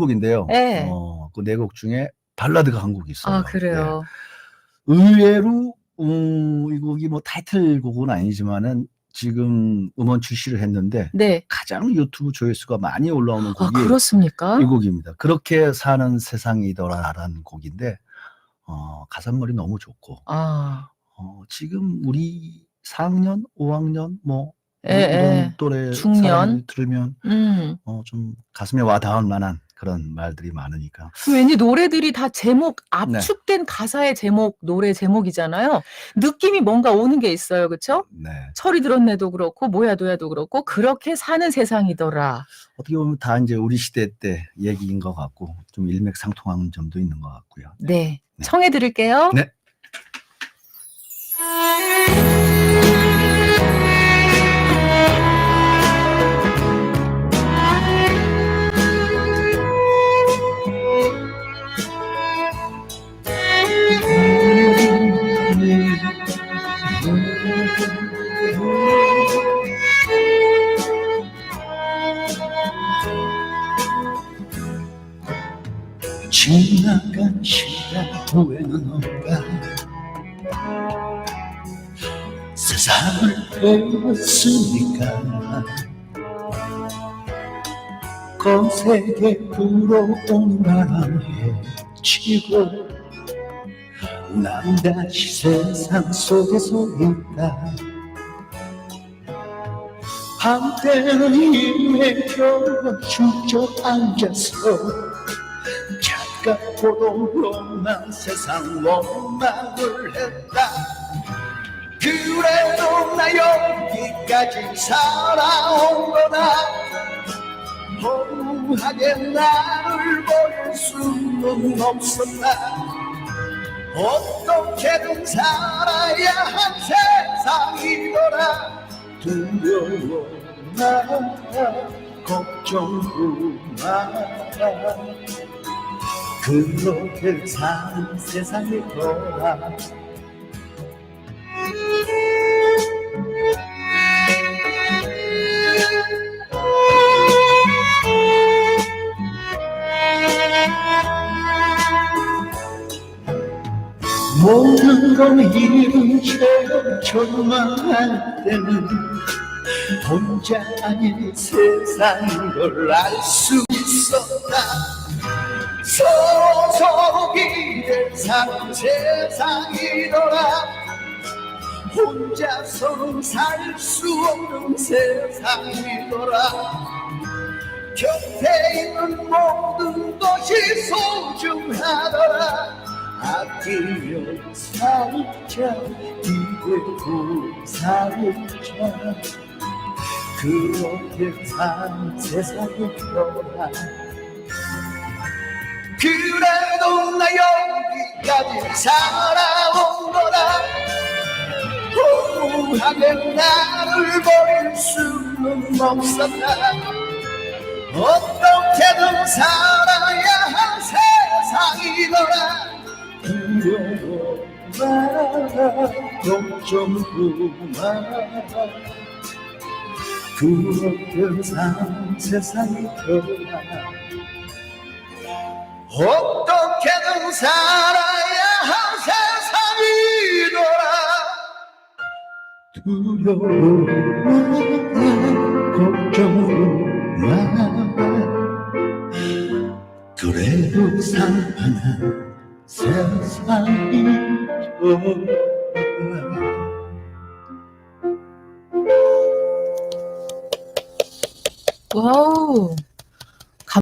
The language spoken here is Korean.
곡인데요. 예. 어, 그 네 곡 중에 발라드가 한 곡이 있어요. 아, 그래요. 네. 의외로 음, 이 곡이 뭐 타이틀곡은 아니지만은 지금 음원 출시를 했는데 네. 가장 유튜브 조회수가 많이 올라오는 아, 곡이 그렇습니까? 이 곡입니다. 그렇게 사는 세상이더라라는 곡인데 어, 가사물이 너무 좋고 아, 어, 지금 우리 4학년, 5학년 뭐 예, 이런 예. 또래 중년? 사람들이 들으면 음. 어, 좀 가슴에 와닿을 만한 그런 말들이 많으니까 왠지 노래들이 다 제목, 네. 압축된 가사의 제목, 노래 제목이잖아요. 느낌이 뭔가 오는 게 있어요. 그쵸? 네. 철이 들었네도 그렇고, 뭐야 도야도 그렇고, 그렇게 사는 세상이더라. 어떻게 보면 다 이제 우리 시대 때 얘기인 것 같고 좀 일맥상통하는 점도 있는 것 같고요. 네. 네. 청해 드릴게요. 네. 지나간 시간 후회는 없다. 세상을 배웠으니까. 거세게 불어오는 바람에 치고 난 다시 세상 속에서 있다. 한때는 이미 겨워 죽적 앉아서 착각보도로만 세상 원망을 했다. 그래도 나 여기까지 살아온 거다 허무하게 나를 버릴 수는 없었다 어떻게든 살아야 한 세상이더라 두려워 나. 걱정도 마 그렇게 사는 세상이더라 모든 걸 잃은 채 절망할 때는 혼자 아닌 세상인 걸 알 수 있었다 서로 기댈 사는 세상이더라 혼자서는 살 수 없는 세상이더라 곁에 있는 모든 것이 소중하더라. 아끼며 살자 기대고 살자. 그렇게 산 세상이더라 그래도 나 여기까지 살아온 거다. 허무하게 나를 버릴 수는 없었다. 어떻게든 살아야 한 세상이더라. 두려워 마 걱정도 마 그렇게 산 세상이더라 어떻게든 살아야 한 세상이더라 두려워 걱정도 마 그래도 살만한 세상이더라 와우.